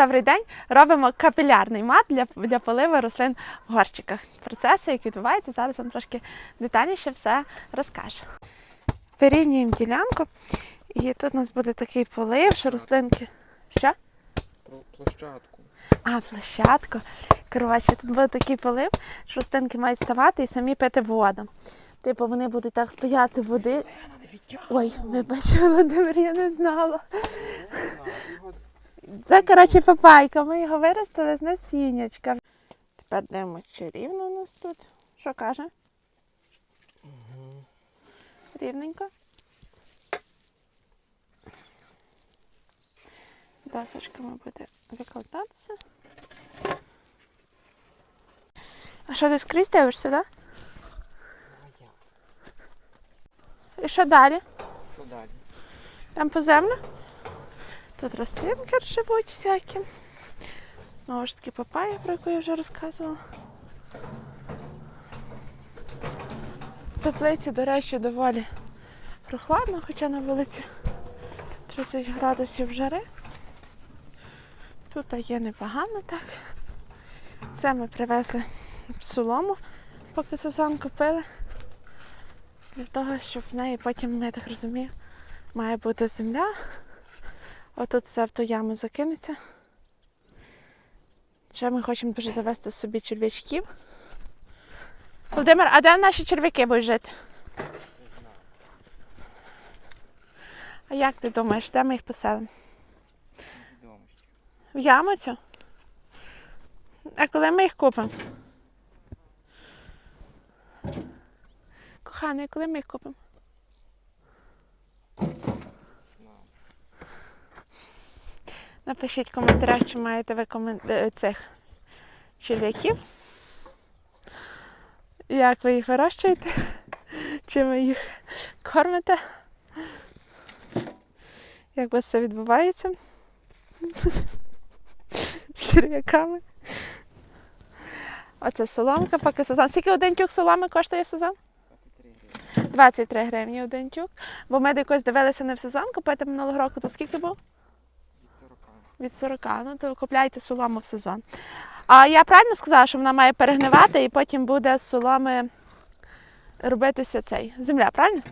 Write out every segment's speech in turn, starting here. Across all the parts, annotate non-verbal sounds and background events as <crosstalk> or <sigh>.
Добрий день. Робимо капілярний мат для, для поливу рослин в горщиках. Процеси, як відбуваються, зараз вам трошки детальніше все розкаже. Вирівнюємо ділянку, і тут у нас буде такий полив, що рослинки. Що? Площадку. А, площадку. Коротше, тут буде такий полив, що рослинки мають ставати і самі пити воду. Типу, вони будуть так стояти води. Ой, вибач, Володимир, я не знала. Це, коротше, папайка. Ми його виростили з насіннячка. Тепер дивимось, чи рівно у нас тут. Що каже? Рівненько. Досочками буде викладатися. А що ти скрізь дивишся, так? І що далі? Що далі? Там по землю. Тут рослинки живуть всякі. Знову ж таки папая, про яку я вже розказувала. Теплиці, до речі, доволі прохладно, хоча на вулиці 30 градусів жари. Тут є непогано так. Це ми привезли солому, поки Сузан купили. Для того, щоб в неї потім, я так розумію, має бути земля. Отут все в ту яму закинеться. Ще ми хочемо дуже завести собі черв'ячків. Володимир, а де наші черв'яки будуть жити? А як ти думаєш, де ми їх поселимо? В яму цю? А коли ми їх купимо? Коханий, коли ми їх купимо? Напишіть в коментарях, чи маєте ви комен... е, цих черв'яків. Як ви їх вирощуєте? Чи ви їх кормите? Як у це відбувається? З черв'яками. Оце соломка, поки сезон. Скільки один тюк соломи коштує сезон? 23 гривні один тюк. Бо ми якось дивилися не в сезон купити минулого року, то скільки був? Від 40. Ну, то купляйте солому в сезон. А я правильно сказала, що вона має перегнивати і потім буде з соломи робитися цей земля, правильно?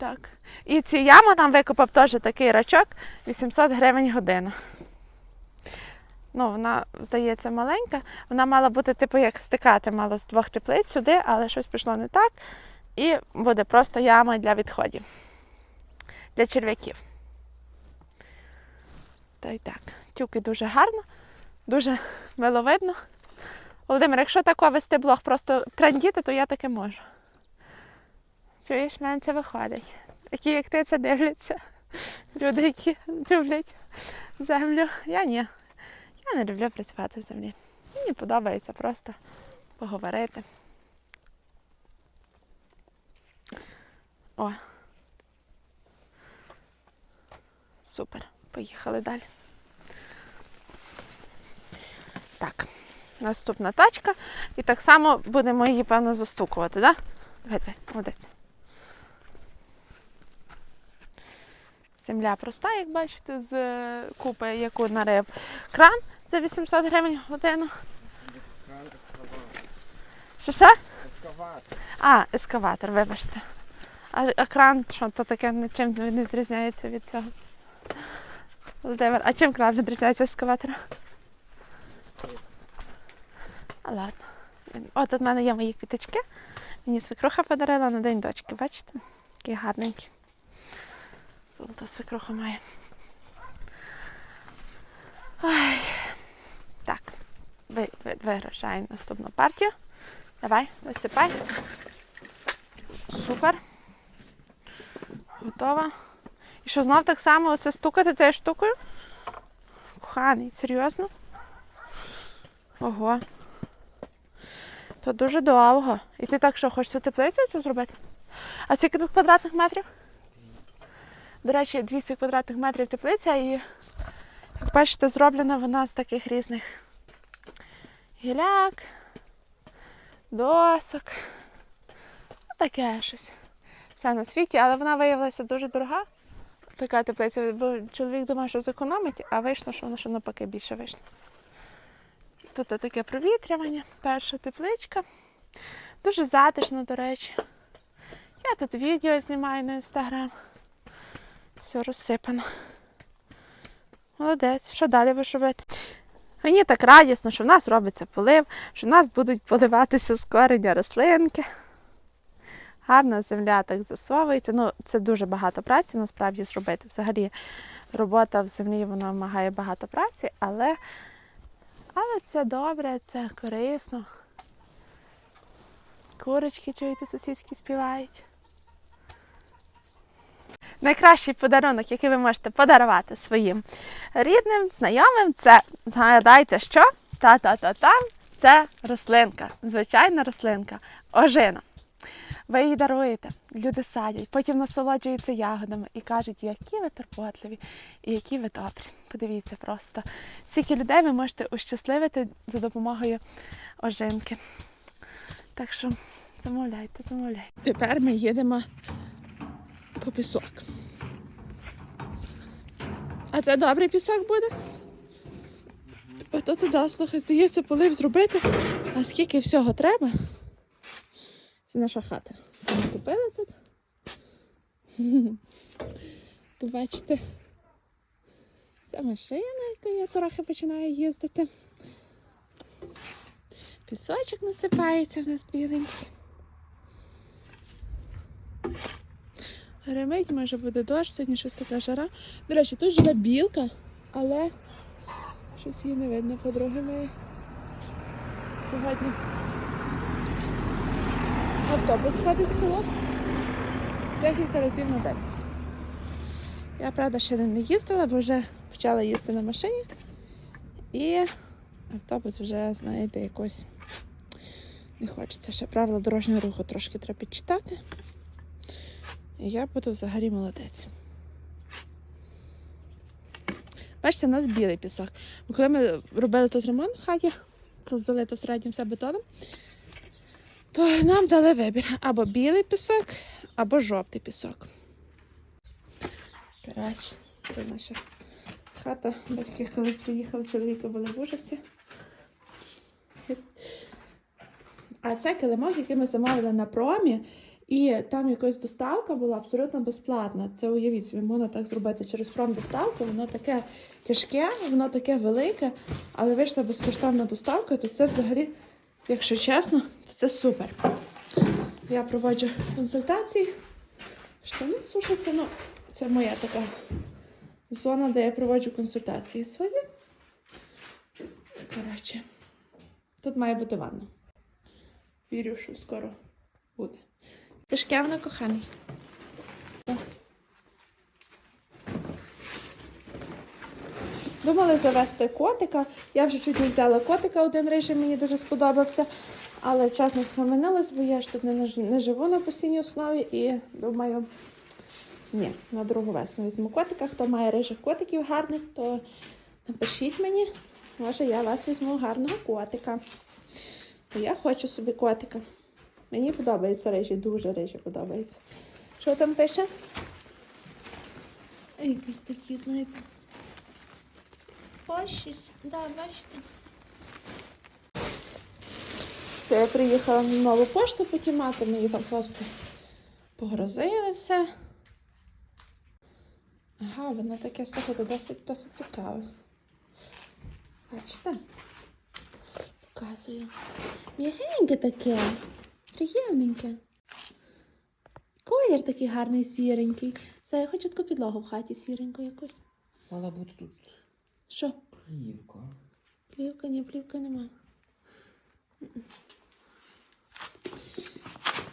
Так. І цю яму нам викопав теж такий рачок 800 гривень година. Ну, вона, здається, маленька. Вона мала бути, типу, як стикати мала з двох теплиць сюди, але щось пішло не так. І буде просто яма для відходів. Для черв'яків. Та й так. Тюки дуже гарно, дуже миловидно. Володимир, якщо тако вести блог просто трендіти, то я таке можу. Чуєш, в мене це виходить. Такі, як ти, це дивляться. Люди, які люблять землю. Я ні. Я не люблю працювати в землі. Мені подобається просто поговорити. О. Супер. Поїхали далі. Так, наступна тачка. І так само будемо її, певно, застукувати, так? Да? Давай, давай, молодець. Земля проста, як бачите, з купи, яку нарив кран за 800 гривень годину. Що ще? Ескаватор. А, ескаватор, вибачте. А, а кран, що то таке нічим не відрізняється від цього. Володимир, а чим кран відрізняється від ескаватора? А ладно. О, тут в мене є мої квіточки. Мені свекруха подарила на день дочки, бачите? Такі гарненькі. Золота свекруха має. Ой. Так, ви, ви, виграшаємо наступну партію. Давай, висипай. Супер. Готова. І що знов так само оце стукати цією штукою? Коханий, серйозно? Ого. То дуже довго. І ти так що, хочеш цю теплицю цю зробити? А скільки тут квадратних метрів? До речі, 200 квадратних метрів теплиця і, як бачите, зроблена вона з таких різних гіляк, досок. Таке щось. Все на світі, але вона виявилася дуже дорога. Така теплиця, бо чоловік думав, що зекономить, а вийшло, що воно що навпаки більше вийшло. Тут таке провітрювання, перша тепличка. Дуже затишно, до речі. Я тут відео знімаю на інстаграм. Все розсипано. Молодець, що далі будеш робити? Мені так радісно, що в нас робиться полив, що в нас будуть поливатися з корення рослинки. Гарна земля так засовується. Ну, це дуже багато праці насправді зробити. Взагалі, робота в землі вона вимагає багато праці, але, але це добре, це корисно. Курочки, чуєте, сусідські співають. Найкращий подарунок, який ви можете подарувати своїм рідним, знайомим, це згадайте, що та-та-та-та, це рослинка, звичайна рослинка, ожина. Ви її даруєте, люди садять, потім насолоджуються ягодами і кажуть, які ви турботливі і які ви добрі. Подивіться просто, скільки людей ви можете ущасливити за допомогою ожинки. Так що замовляйте, замовляйте. Тепер ми їдемо по пісок. А це добрий пісок буде? Ото туди, слухай, здається, полив зробити. А скільки всього треба? Це наша хата. Це ми купили тут. Ви <laughs> бачите. Це машина, якою я трохи починаю їздити. Пісочок насипається в нас біленький. Гремить, може буде дощ, сьогодні щось така жара. До речі, тут живе білка, але щось її не видно. Подруги ми сьогодні автобус ходить з село декілька разів на день. Я, правда, ще не їздила, бо вже почала їсти на машині. І автобус вже, знаєте, якось не хочеться. Ще правила дорожнього руху трошки треба підчитати. І я буду взагалі молодець. Бачите, у нас білий пісок. Коли ми робили тут ремонт в хаті, тут залито середньо все бетоном, то нам дали вибір або білий пісок, або жовтий пісок. Коротше, це наша хата. Батьки, коли приїхали, чоловіка були в ужасі. А це килимок, який ми замовили на промі, і там якась доставка була абсолютно безплатна. Це уявіть собі, можна так зробити через промдоставку. Воно таке тяжке, воно таке велике, але вийшла безкоштовна доставка, то це взагалі, якщо чесно, то це супер. Я проводжу консультації, штани сушаться. Ну, це моя така зона, де я проводжу консультації свої. Коротше, тут має бути ванна. Вірю, що скоро буде. Тяжке воно коханий. Думали завести котика. Я вже чуть не взяла котика, один рижий мені дуже сподобався. Але чесно схаменилась, бо я ж тут не, не живу на постійній основі і думаю, ні, на другу весну візьму котика. Хто має рижих котиків гарних, то напишіть мені. Може, я вас візьму гарного котика. Бо я хочу собі котика. Мені подобається рижі, дуже рижі подобається. Що там пише? Якісь такі, знаєте. Пощі, да, бачите. Це я приїхала на нову пошту потімати, мені там хлопці погрозили все. Ага, воно таке слухайте, досить, досить цікаве. Бачите? Показую. М'ягеньке таке. Приємненьке. Колір такий гарний сіренький. Це я хочу таку підлогу в хаті сіреньку якусь. Мала бути тут Що? плівка. Плівка, ні, плівка нема.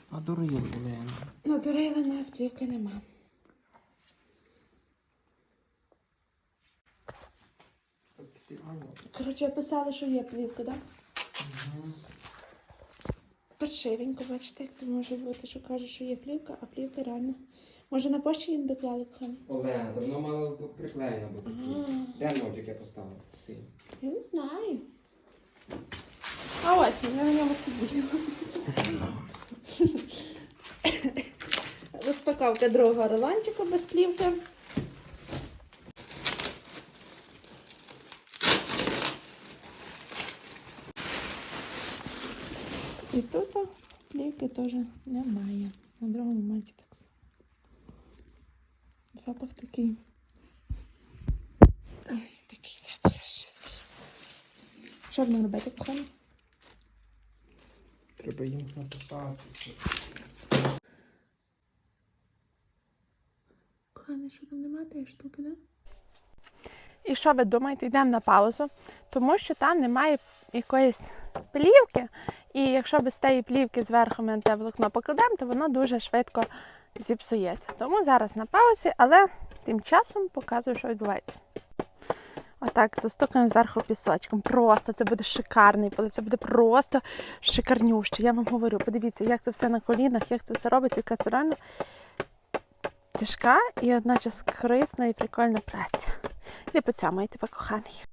А дурила, блин. Ну, Надурили нас, плівки нема. Коротше, писали, що є плівка, так? Паршивенько, бачите, як то може бути, що каже, що є плівка, а плівка реально. Може на пошті їм доклали кохані? Олена, давно мало б приклеєно бути. Де ножик я поставив? Я не знаю. А ось я на ньому сиділа. <laughs> Розпаковка другого рулончика без плівки. І тут плівки теж немає. На другому моменті так само. Запах такий. Ой, такий запах різкий. Що будемо робити, кохані? Треба їм написати. Коханий, що там немає тієї штуки, да? І що ви думаєте, йдемо на паузу, тому що там немає якоїсь плівки, і якщо без тієї плівки зверху ми те волокно покладемо, то воно дуже швидко зіпсується. Тому зараз на паузі, але тим часом показую, що відбувається. Отак, застукаємо зверху пісочком. Просто це буде шикарний полив, це буде просто шикарнюще. Я вам говорю, подивіться, як це все на колінах, як це все робиться, яка це реально тяжка і одночасно корисна і прикольна праця. Не по цьому, я тебе коханий.